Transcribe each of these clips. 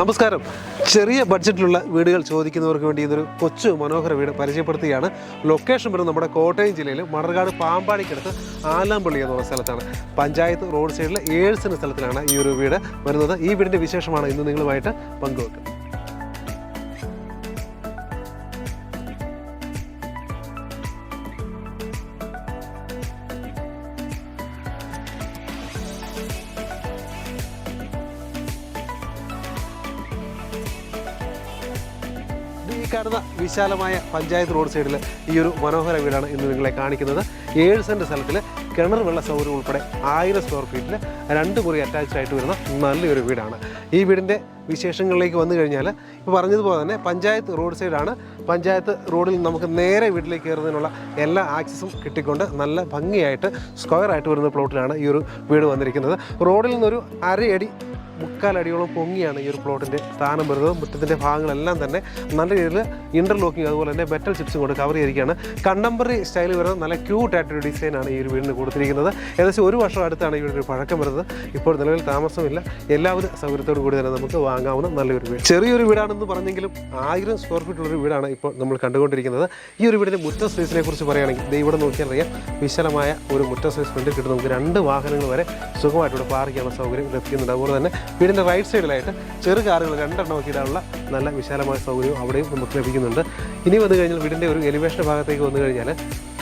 നമസ്കാരം. ചെറിയ ബഡ്ജറ്റിലുള്ള വീടുകൾ ചോദിക്കുന്നവർക്ക് വേണ്ടി ഇതൊരു കൊച്ചു മനോഹര വീട് പരിചയപ്പെടുത്തുകയാണ്. ലൊക്കേഷൻ വരുന്നത് നമ്മുടെ കോട്ടയം ജില്ലയിൽ മണർകാട് പാമ്പാടിക്കടുത്ത് ആലാമ്പള്ളി എന്നുള്ള സ്ഥലത്താണ്. പഞ്ചായത്ത് റോഡ് സൈഡിലെ ഏഴ് സെന്റ് സ്ഥലത്തിലാണ് ഈ ഒരു വീട് വരുന്നത്. ഈ വീടിന്റെ വിശേഷമാണ് ഇന്ന് നിങ്ങളുമായിട്ട് പങ്കുവെക്കുന്നത്. കാണുന്ന വിശാലമായ പഞ്ചായത്ത് റോഡ് സൈഡിൽ ഈ ഒരു മനോഹര വീടാണ് ഇന്ന് നിങ്ങളെ കാണിക്കുന്നത്. ഏഴ് സെന്റ് സ്ഥലത്തിൽ കിണർ വെള്ള സൗകര്യം ഉൾപ്പെടെ ആയിരം സ്ക്വയർ ഫീറ്റിൽ രണ്ട് മുറി അറ്റാച്ച്ഡ് ആയിട്ട് വരുന്ന നല്ലൊരു വീടാണ്. ഈ വീടിന്റെ വിശേഷങ്ങളിലേക്ക് വന്നു കഴിഞ്ഞാൽ ഇപ്പോൾ പറഞ്ഞതുപോലെ തന്നെ പഞ്ചായത്ത് റോഡ് സൈഡാണ്. പഞ്ചായത്ത് റോഡിൽ നമുക്ക് നേരെ വീട്ടിലേക്ക് കയറുന്നതിനുള്ള എല്ലാ ആക്സസും കിട്ടിക്കൊണ്ട് നല്ല ഭംഗിയായിട്ട് സ്ക്വയർ ആയിട്ട് വരുന്ന പ്ലോട്ടിലാണ് ഈ ഒരു വീട് വന്നിരിക്കുന്നത്. റോഡിൽ നിന്നൊരു അരയടി മുക്കാലടിയോളം പൊങ്ങിയാണ് ഈ ഒരു പ്ലോട്ടിന്റെ സ്ഥാനം വരുന്നത്. മുറ്റത്തിന്റെ ഭാഗങ്ങളെല്ലാം തന്നെ നല്ല രീതിയിൽ ഇന്റർലോക്കിംഗ് അതുപോലെ തന്നെ മെറ്റൽ ചിപ്സും കൊണ്ട് കവർ ചെയ്തിരിക്കുകയാണ്. കണ്ടംപററി സ്റ്റൈൽ വരുന്ന നല്ല ക്യൂട്ടായിട്ടൊരു ഡിസൈനാണ് ഈ ഒരു വീടിന് കൊടുത്തിരിക്കുന്നത്. ഏകദേശം ഒരു വർഷം അടുത്താണ് ഈ വീടിന് പഴക്കം വരുന്നത്. ഇപ്പോൾ നിലവിൽ താമസമില്ല. എല്ലാവിധ സൗകര്യത്തോടു കൂടി തന്നെ നമുക്ക് വാങ്ങാവുന്ന നല്ലൊരു വീട്. ചെറിയൊരു വീടാണെന്ന് പറഞ്ഞെങ്കിലും ആയിരം സ്ക്വയർ ഫീറ്റ് ഉള്ളൊരു വീടാണ് ഇപ്പോൾ നമ്മൾ കണ്ടുകൊണ്ടിരിക്കുന്നത്. ഈ ഒരു വീടിന്റെ മുറ്റ സ്പേസിനെ കുറിച്ച് പറയുകയാണെങ്കിൽ ദേ ഇവിടെ നോക്കിയാൽ വിശാലമായ ഒരു മുറ്റ സ്പേസ് ഫ്രണ്ടിൽ കിട്ടും നമുക്ക് രണ്ട് വാഹനങ്ങൾ വരെ സുഖമായിട്ട് ഇവിടെ പാർക്ക് ചെയ്യാനുള്ള സൗകര്യം ലഭിക്കുന്നുണ്ട്. അതുപോലെ തന്നെ വീടിന്റെ റൈറ്റ് സൈഡിലായിട്ട് ചെറു കാറുകൾ രണ്ടെണ്ണം ഒക്കെ ഇടാനുള്ള നല്ല വിശാലമായ സൗകര്യവും അവിടെയും നമുക്ക് ലഭിക്കുന്നുണ്ട്. ഇനി വന്നു കഴിഞ്ഞാൽ വീടിന്റെ ഒരു എലിവേഷൻ ഭാഗത്തേക്ക് വന്നു കഴിഞ്ഞാൽ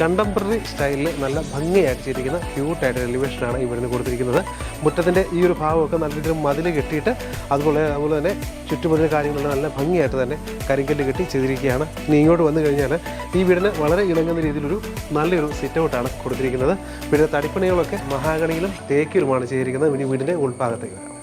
കണ്ടംപററി സ്റ്റൈലിൽ നല്ല ഭംഗിയായിട്ട് ചെയ്തിരിക്കുന്ന ക്യൂട്ടായിട്ട് എലിവേഷനാണ് ഇവിടുന്ന് വീടിന് കൊടുത്തിരിക്കുന്നത്. മുറ്റത്തിന്റെ ഈ ഒരു ഭാഗമൊക്കെ നല്ല രീതിയിൽ മതിൽ കെട്ടിയിട്ട് അതുപോലെ അതുപോലെ തന്നെ ചുറ്റുമതിൽ കാര്യങ്ങളിൽ നല്ല ഭംഗിയായിട്ട് തന്നെ കരിങ്കല്ല് കെട്ടി ചെയ്തിരിക്കുകയാണ്. ഇനി ഇങ്ങോട്ട് വന്നു കഴിഞ്ഞാൽ ഈ വീടിന് വളരെ ഇണങ്ങുന്ന രീതിയിലൊരു നല്ലൊരു സിറ്റ് ഔട്ടാണ് കൊടുത്തിരിക്കുന്നത്. വീടിന്റെ തടിപ്പണികളൊക്കെ മഹാഗണിയിലും തേക്കിലുമാണ് ചെയ്തിരിക്കുന്നത്. ഇനി വീടിന്റെ ഉൾഭാഗത്തേക്ക്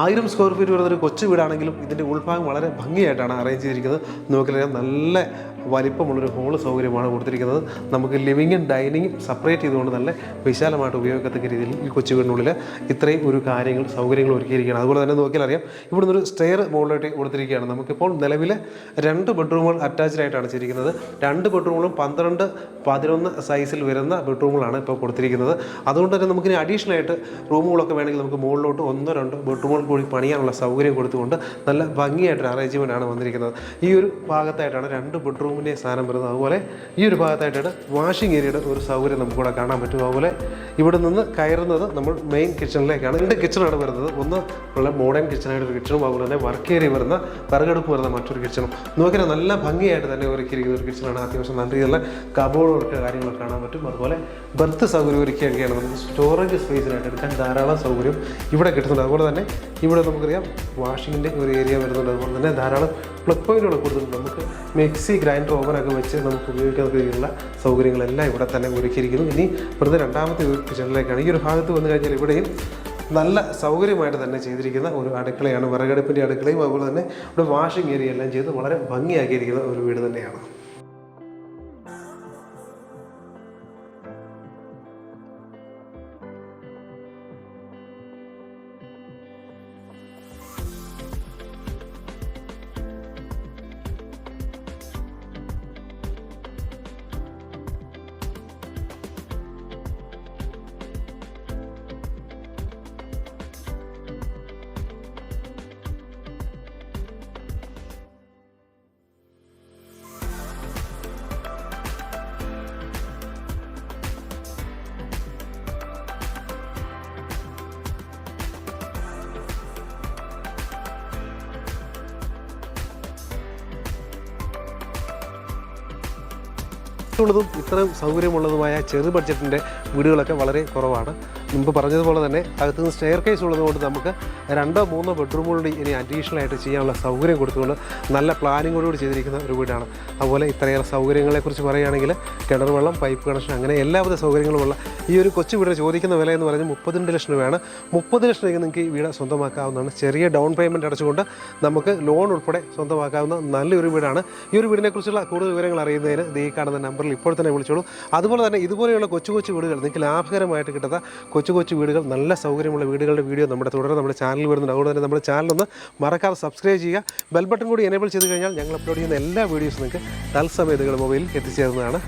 ആയിരം സ്ക്വയർ ഫീറ്റ് വരുന്ന ഒരു കൊച്ചു വീടാണെങ്കിലും ഇതിന്റെ ഉൾഭാഗം വളരെ ഭംഗിയായിട്ടാണ് അറേഞ്ച് ചെയ്തിരിക്കുന്നത്. നമുക്കറിയാം നല്ല വലിപ്പമുള്ളൊരു ഹോൾ സൗകര്യമാണ് കൊടുത്തിരിക്കുന്നത്. നമുക്ക് ലിവിങ്ങും ഡൈനിങ്ങും സെപ്പറേറ്റ് ചെയ്തുകൊണ്ട് നല്ല വിശാലമായിട്ട് ഉപയോഗിക്കത്തക്ക രീതിയിൽ ഈ കൊച്ചു വീടിനുള്ളിൽ ഇത്രയും ഒരു കാര്യങ്ങൾ സൗകര്യങ്ങൾ ഒരുക്കിയിരിക്കുകയാണ്. അതുപോലെ തന്നെ നോക്കിയാൽ അറിയാം ഇവിടെ നിന്നൊരു സ്റ്റെയർ മുകളിലോട്ട് കൊടുത്തിരിക്കുകയാണ്. നമുക്കിപ്പോൾ നിലവിൽ രണ്ട് ബെഡ്റൂമുകൾ അറ്റാച്ച്ഡ് ആയിട്ടാണ് ചെയ്തിരിക്കുന്നത് രണ്ട് ബെഡ്റൂമുകളും പന്ത്രണ്ട് പതിനൊന്ന് സൈസിൽ വരുന്ന ബെഡ്റൂമുകളാണ് ഇപ്പോൾ കൊടുത്തിരിക്കുന്നത്. അതുകൊണ്ട് തന്നെ നമുക്കിനി അഡീഷണൽ ആയിട്ട് റൂമുകളൊക്കെ വേണമെങ്കിൽ നമുക്ക് മുകളിലോട്ട് ഒന്നോ രണ്ടോ ബെഡ്റൂമുകൾ കൂടി പണിയാനുള്ള സൗകര്യം കൊടുത്തുകൊണ്ട് നല്ല ഭംഗിയായിട്ടൊരു അറേഞ്ച്മെന്റ് ആണ് വന്നിരിക്കുന്നത്. ഈ ഒരു ഭാഗത്തായിട്ടാണ് രണ്ട് ബെഡ്റൂമിന്റെ സ്ഥാനം വരുന്നത്. അതുപോലെ ഈ ഒരു ഭാഗത്തായിട്ടാണ് വാഷിംഗ് ഏരിയയുടെ ഒരു സൗകര്യം നമുക്കിവിടെ കാണാൻ പറ്റും. അതുപോലെ ഇവിടെ നിന്ന് കയറുന്നത് നമ്മൾ മെയിൻ കിച്ചണിലേക്കാണ് രണ്ട് കിച്ചണാണ് വരുന്നത്. ഒന്ന് ഉള്ള മോഡേൺ കിച്ചണായിട്ട് ഒരു കിച്ചണും അതുപോലെ തന്നെ വർക്ക് ഏരിയ വരുന്ന വിറകെടുപ്പ് വരുന്ന മറ്റൊരു കിച്ചണും നോക്കിയാൽ നല്ല ഭംഗിയായിട്ട് തന്നെ ഒരുക്കിയിരിക്കുന്ന ഒരു കിച്ചണാണ് അത്യാവശ്യം നല്ല രീതിയിലുള്ള കബോർഡ് വർക്ക് കാര്യങ്ങൾ കാണാൻ പറ്റും. അതുപോലെ ബർത്ത് സൗകര്യം ഒരുക്കിയൊക്കെയാണ് നമുക്ക് സ്റ്റോറേജ് സ്പേസിനായിട്ട് എടുക്കാൻ ധാരാളം സൗകര്യം ഇവിടെ കിട്ടുന്നുണ്ട്. അതുപോലെ തന്നെ ഇവിടെ നമുക്കറിയാം വാഷിങ്ങിന്റെ ഒരു ഏരിയ വരുന്നുണ്ട്. അതുപോലെ തന്നെ ധാരാളം പ്ലഗ് പോയിന്റുകൾ കൊടുത്തിട്ടുണ്ട്. നമുക്ക് മിക്സി ഗ്രൈൻഡർ ഓവനൊക്കെ വെച്ച് നമുക്ക് ഉപയോഗിക്കാൻ രീതിയിലുള്ള സൗകര്യങ്ങളെല്ലാം ഇവിടെ തന്നെ ഒരുക്കിയിരിക്കുന്നു. ഇനി വെറുതെ രണ്ടാമത്തെ ഒരു കിച്ചണിലേക്കാണ് ഈ ഒരു ഭാഗത്ത് വന്നു കഴിഞ്ഞാൽ ഇവിടെയും നല്ല സൗകര്യമായിട്ട് തന്നെ ചെയ്തിരിക്കുന്ന ഒരു അടുക്കളയാണ്. വിറകടുപ്പിന്റെ അടുക്കളയും അതുപോലെ തന്നെ ഇവിടെ വാഷിംഗ് ഏരിയ എല്ലാം ചെയ്ത് വളരെ ഭംഗിയാക്കിയിരിക്കുന്ന ഒരു വീട് തന്നെയാണ്. ഉള്ളതും ഇത്രയും സൗകര്യമുള്ളതുമായ ചെറു ബഡ്ജറ്റിന്റെ വീടുകളൊക്കെ വളരെ കുറവാണ്. മുമ്പ് പറഞ്ഞതുപോലെ തന്നെ അകത്ത് നിന്ന് സ്റ്റെയർ കേസ് ഉള്ളതുകൊണ്ട് നമുക്ക് രണ്ടോ മൂന്നോ ബെഡ്റൂമുകളുടെ ഇനി അഡീഷണൽ ആയിട്ട് ചെയ്യാനുള്ള സൗകര്യം കൊടുത്തുകൊണ്ട് നല്ല പ്ലാനിങ്ങോടുകൂടി ചെയ്തിരിക്കുന്ന ഒരു വീടാണ്. അതുപോലെ ഇത്രയേറെ സൗകര്യങ്ങളെക്കുറിച്ച് പറയുകയാണെങ്കിൽ കിണർ വെള്ളം പൈപ്പ് കണക്ഷൻ അങ്ങനെ എല്ലാവിധ സൗകര്യങ്ങളുമുള്ള ഈ ഒരു കൊച്ചു വീട് ചോദിക്കുന്ന വില എന്ന് പറഞ്ഞാൽ മുപ്പത്തിരണ്ട് ലക്ഷം രൂപയാണ്. മുപ്പത് ലക്ഷം രൂപയ്ക്ക് നിങ്ങൾക്ക് ഈ വീട് സ്വന്തമാക്കാവുന്നതാണ്. ചെറിയ ഡൗൺ പേയ്മെന്റ് അടച്ചുകൊണ്ട് നമുക്ക് ലോൺ ഉൾപ്പെടെ സ്വന്തമാക്കാവുന്ന നല്ലൊരു വീടാണ്. ഈ ഒരു വീടിനെക്കുറിച്ചുള്ള കൂടുതൽ വിവരങ്ങൾ അറിയുന്നതിന് ഈ കാണുന്ന നമ്പറിൽ ഇപ്പോൾ തന്നെ വിളിച്ചോളൂ. അതുപോലെ തന്നെ ഇതുപോലെയുള്ള കൊച്ചു കൊച്ചു വീടുകൾ നിങ്ങൾക്ക് ലാഭകരമായിട്ട് കിട്ടുന്ന കൊച്ചു കൊച്ചു വീടുകൾ നല്ല സൗകര്യമുള്ള വീടുകളുടെ വീഡിയോ നമ്മുടെ തുടർന്ന് നമ്മുടെ ചാനലിൽ വരുന്നുണ്ട്. അതുകൊണ്ട് തന്നെ നമ്മുടെ ചാനലൊന്ന് മറക്കാതെ സബ്സ്ക്രൈബ് ചെയ്യുക. ബെൽ ബട്ടൺ കൂടി എനേബിൾ ചെയ്ത് കഴിഞ്ഞാൽ ഞങ്ങൾ അപ്ലോഡ് ചെയ്യുന്ന എല്ലാ വീഡിയോസും നിങ്ങൾക്ക് തത്സമയം മൊബൈലിൽ എത്തിച്ചേരുന്നതാണ്